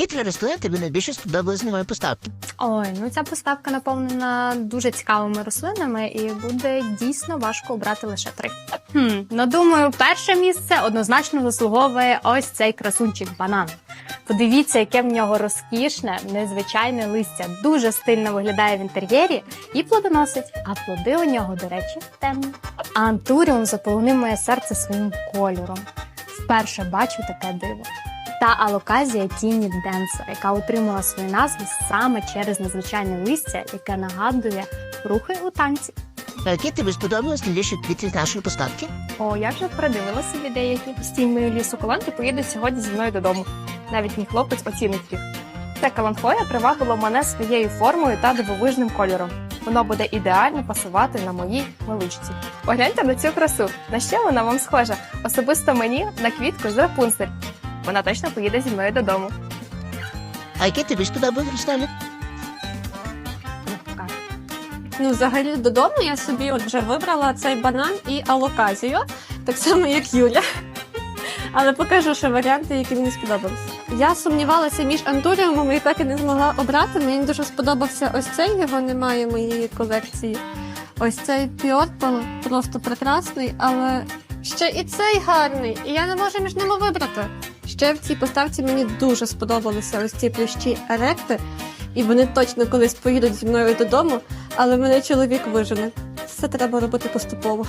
Які три рослини тобі найбільше сподобалися з нової поставки? Ой, ну ця поставка наповнена дуже цікавими рослинами, і буде дійсно важко обрати лише три. Хм, ну думаю, перше місце однозначно заслуговує ось цей красунчик банан. Подивіться, яке в нього розкішне, незвичайне листя. Дуже стильно виглядає в інтер'єрі і плодоносить. А плоди у нього, до речі, темні. Антуріум заполонив моє серце своїм кольором. Вперше бачу таке диво та алоказія Тіні Денсер, яка отримала свою назву саме через незвичайне листя, яке нагадує рухи у танці. Які тобі сподобалось найбільше квіти з нашої поставки? О, я вже передивила собі деякі. Стій мої лісоколонки поїдуть сьогодні зі мною додому. Навіть мій хлопець оцінить їх. Це каланхоя привабило мене своєю формою та дивовижним кольором. Воно буде ідеально пасувати на моїй миличці. Погляньте на цю красу. На що вона вам схожа? Особисто мені на квітку з Рапунцель. Вона точно поїде зі мною додому. А які тобі сподобалось рослини? Ну, взагалі, додому я собі от вже вибрала цей банан і алоказію, так само як Юля. Але покажу ще варіанти, які мені сподобалися. Я сумнівалася між антуріумом і так і не змогла обрати. Мені дуже сподобався ось цей, його немає в моїй колекції. Ось цей піорпал просто прекрасний, але ще і цей гарний, і я не можу між ними вибрати. Ще в цій поставці мені дуже сподобалися ось ці плющі еректи, і вони точно колись поїдуть зі мною додому, але мене чоловік вижене. Все треба робити поступово.